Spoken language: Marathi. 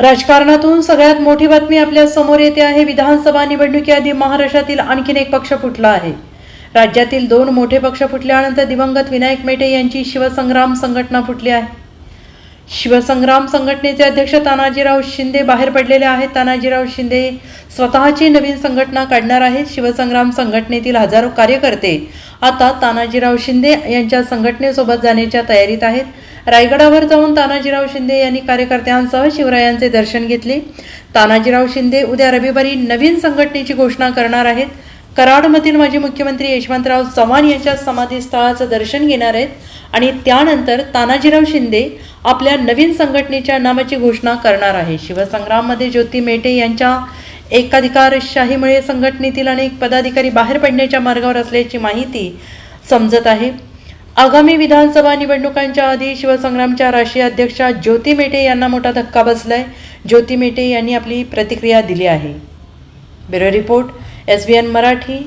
राजकारणातून सगळ्यात मोठी बातमी आपल्यासमोर येते आहे. विधानसभा निवडणुकीआधी महाराष्ट्रातील आणखीन एक पक्ष फुटला आहे. राज्यातील दोन मोठे पक्ष फुटल्यानंतर दिवंगत विनायक मेटे यांची शिवसंग्राम संघटना फुटली आहे. शिवसंग्राम संघटनेचे अध्यक्ष तानाजीराव शिंदे बाहेर पडलेले आहेत. तानाजीराव शिंदे स्वतःची नवीन संघटना काढणार आहेत. शिवसंग्राम संघटनेतील हजारो कार्यकर्ते आता तानाजीराव शिंदे यांच्या संघटनेसोबत जाण्याच्या तयारीत आहेत. रायगडावर जाऊन तानाजीराव शिंदे यांनी कार्यकर्त्यांसह शिवरायांचे दर्शन घेतले. तानाजीराव शिंदे उद्या रविवारी नवीन संघटनेची घोषणा करणार आहेत. कराडमधील माजी मुख्यमंत्री यशवंतराव चव्हाण यांच्या समाधीस्थळाचं दर्शन घेणार आहेत आणि त्यानंतर तानाजीराव शिंदे आपल्या नवीन संघटनेच्या नामाची घोषणा करणार आहे. शिवसंग्राममध्ये ज्योती मेटे यांच्या एकाधिकारशाहीमुळे संघटनेतील अनेक पदाधिकारी बाहेर पडण्याच्या मार्गावर असल्याची माहिती समजत आहे. आगामी विधानसभा निवडणुकांच्या आधी शिवसंग्रामच्या राष्ट्रीय अध्यक्षा ज्योती मेटे यांना मोठा धक्का बसलाय. ज्योती मेटे यांनी आपली प्रतिक्रिया दिली आहे. Bureau report S B N Marathi